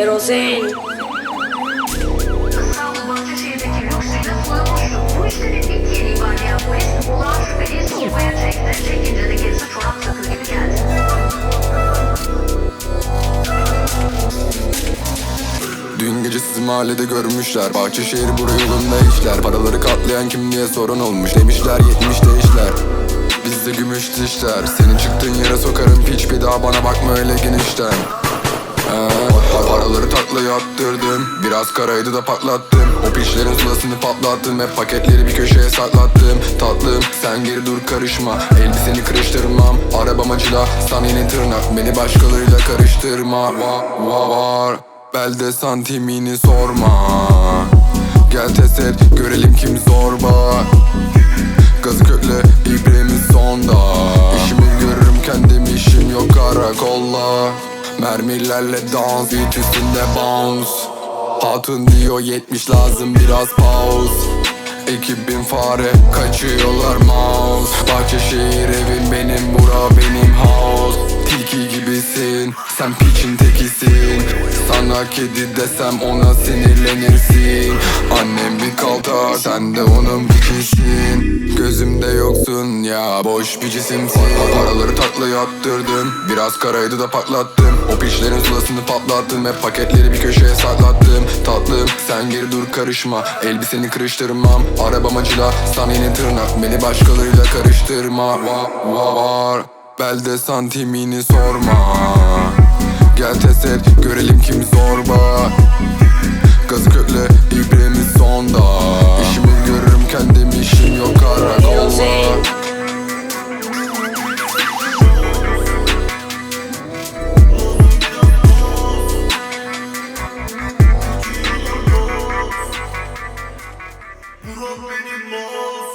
Geldi. Dün gece sizi mahallede görmüşler. Bahçeşehir buraya yolunda işler. Paraları katlayan kim diye sorun olmuş. Demişler 70'te işler Bizde gümüş dişler. Senin çıktığın yere sokarım. Piç Bir daha bana bakma öyle genişten paraları taklaya attırdım Biraz karaydı da patlattım O piçlerin sulasını patlattım Hep paketleri bir köşeye saklattım. Tatlım sen geri dur karışma. Elbiseni kırıştırmam. Arabam acıla sana yeni tırnak. Beni başkalarıyla karıştırma. Va, va, var. Belde santimini sorma. Gel test et görelim kim zorba. Gazı kökle ibremiz sonda. İşimi görürüm kendim işim yok karakolla Mermilerle dans beat üstünde bounce. Hatun diyor 70 lazım biraz pause. Ekibim fare kaçıyorlar mouse. Bahçeşehir evim benim bura benim house. Tilki gibisin sen piçin tekisin. Sana kedi desem ona sinirlenirsin. Annem bir kalta sen de onun piçisin Gözümde yoksun ya boş bir cisimsin. Paraları taklaya attırdım Biraz karaydı da patlattım O piçlerin sulasını patlattım Hep paketleri bir köşeye saklattım. Tatlım sen geri dur karışma. Elbiseni kırıştırmam Arabam acıla sana yeni tırnak Beni başkalarıyla karıştırma. Va, va, var. Belde santimini sorma. Gel test et Murat benim mouse